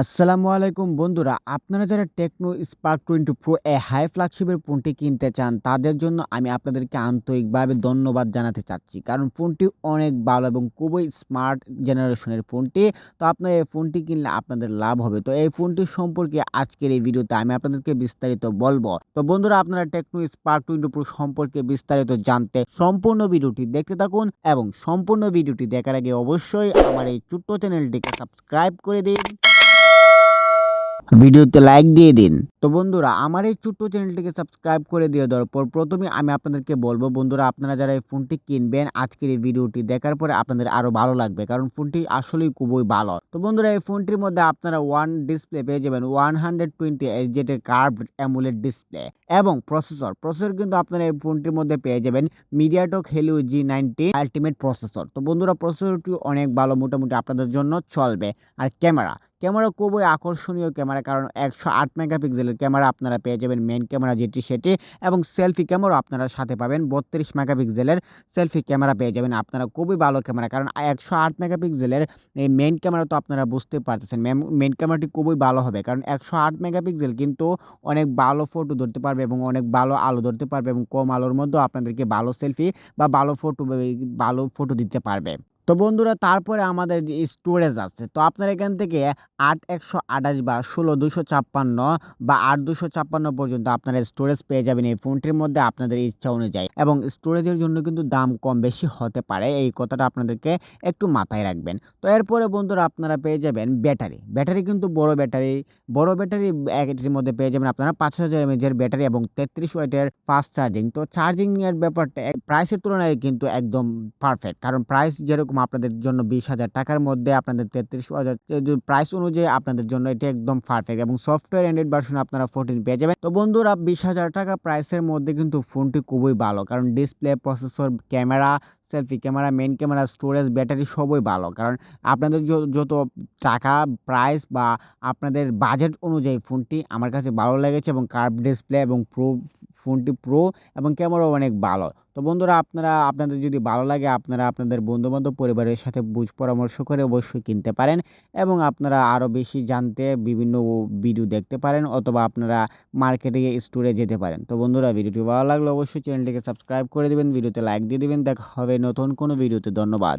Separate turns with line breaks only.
আসসালামু আলাইকুম বন্ধুরা, আপনারা যারা টেকনো স্পার্ক টোয়েন্টি প্রো এ হাই ফ্ল্যাগশিপের ফোনটি কিনতে চান, তাদের জন্য আমি আপনাদেরকে আন্তরিকভাবে ধন্যবাদ জানাতে চাচ্ছি। কারণ ফোনটি অনেক ভালো এবং খুবই স্মার্ট জেনারেশনের ফোনটি তো আপনার এই ফোনটি কিনলে আপনাদের লাভ হবে। তো এই ফোনটি সম্পর্কে আজকের এই ভিডিওতে আমি আপনাদেরকে বিস্তারিত বলব। তো বন্ধুরা, আপনারা টেকনো স্পার্ক টোয়েন্টি প্রো সম্পর্কে বিস্তারিত জানতে সম্পূর্ণ ভিডিওটি দেখতে থাকুন এবং সম্পূর্ণ ভিডিওটি দেখার আগে অবশ্যই আমার এই ছোট্ট চ্যানেলটিকে সাবস্ক্রাইব করে দিন। ভিডিওতে লাইক দিয়ে দিন। তো বন্ধুরা, আমার এই ছোট্ট চ্যানেলটিকে সাবস্ক্রাইব করে দিয়ে দেওয়ার পর প্রথমে আমি আপনাদেরকে বলব, বন্ধুরা, আপনারা যারা এই ফোনটি কিনবেন, আজকের এই ভিডিওটি দেখার পরে আপনাদের আরও ভালো লাগবে, কারণ ফোনটি আসলেই খুবই ভালো। তো বন্ধুরা, এই ফোনটির মধ্যে আপনারা ওয়ান ডিসপ্লে পেয়ে যাবেন ওয়ান হান্ড্রেড টোয়েন্টি এইচ এর কার্ভ অ্যামুলেট ডিসপ্লে এবং প্রসেসর প্রসেসর কিন্তু আপনারা এই ফোনটির মধ্যে পেয়ে যাবেন MediaTek Helio G ninety ultimate processor তো বন্ধুরা প্রসেসরটি অনেক ভালো, মোটামুটি আপনাদের জন্য চলবে। আর ক্যামেরা ক্যামেরা খুবই আকর্ষণীয় ক্যামেরা, কারণ একশো আট মেগাপিক্সেলের ক্যামেরা আপনারা পেয়ে যাবেন। মেন ক্যামেরা যেটি সেটি এবং সেলফি ক্যামেরাও আপনারা সাথে পাবেন। বত্রিশ মেগাপিক্সেলের সেলফি ক্যামেরা পেয়ে যাবেন। আপনারা খুবই ভালো ক্যামেরা, কারণ একশো আট মেগাপিক্সেলের এই মেন ক্যামেরা তো আপনারা বুঝতে পারতেছেন। মেন ক্যামেরাটি খুবই ভালো হবে, কারণ একশো আট মেগাপিক্সেল কিন্তু অনেক ভালো ফটো ধরতে পারবে এবং অনেক ভালো আলো ধরতে পারবে এবং কম আলোর মধ্যেও আপনাদেরকে ভালো সেলফি বা ভালো ফটো ভালো ফটো দিতে পারবে। তো বন্ধুরা, তারপরে আমাদের যে স্টোরেজ আছে, তো আপনার এখান থেকে আট একশো আঠাশ বা ষোলো দুশো ছাপ্পান্ন বা আট দুশো ছাপ্পান্ন পর্যন্ত আপনারা স্টোরেজ পেয়ে যাবেন এই ফোনটির মধ্যে আপনাদের ইচ্ছা অনুযায়ী। এবং স্টোরেজের জন্য কিন্তু দাম কম বেশি হতে পারে, এই কথাটা আপনাদেরকে একটু মাথায় রাখবেন। তো এরপরে বন্ধুরা, আপনারা পেয়ে যাবেন ব্যাটারি। ব্যাটারি কিন্তু বড় ব্যাটারি। বড় ব্যাটারি এটির মধ্যে পেয়ে যাবেন আপনারা পাঁচ হাজার এমএজের ব্যাটারি এবং তেত্রিশ ওয়াটের ফাস্ট চার্জিং তো চার্জিংয়ের ব্যাপারটা প্রাইসের তুলনায় কিন্তু একদম পারফেক্ট কারণ প্রাইস যেরকম এরকম আপনাদের জন্য বিশ হাজার টাকার মধ্যে আপনাদের তেত্রিশ হাজার প্রাইস অনুযায়ী আপনাদের জন্য এটি একদম পারফেক্ট এবং সফটওয়্যার অ্যান্ড্রয়েড ভার্সন আপনারা ফোরটিন পেয়ে যাবেন। তো বন্ধুরা, বিশ হাজার টাকা প্রাইসের মধ্যে কিন্তু ফোনটি খুবই ভালো কারণ display processor camera selfie camera main camera storage battery সবই ভালো। কারণ আপনাদের যত টাকা প্রাইস বা আপনাদের বাজেট অনুযায়ী ফোনটি আমার কাছে ভালো লেগেছে এবং কার্ভ ডিসপ্লে এবং প্রো ফোনটি প্রো এবং ক্যামেরাও অনেক ভালো। তো বন্ধুরা, আপনারা, আপনাদের যদি ভালো লাগে, আপনারা আপনাদের বন্ধুবান্ধব পরিবারের সাথে বুঝ পরামর্শ করে অবশ্যই কিনতে পারেন এবং আপনারা আরও বেশি জানতে বিভিন্ন ভিডিও দেখতে পারেন অথবা আপনারা মার্কেটে স্টোরে যেতে পারেন। তো বন্ধুরা ভিডিওটি ভালো লাগলে অবশ্যই চ্যানেলটিকে সাবস্ক্রাইব করে দেবেন ভিডিওতে লাইক দিয়ে দেবেন, দেখা হবে নতুন কোনো ভিডিওতে ধন্যবাদ।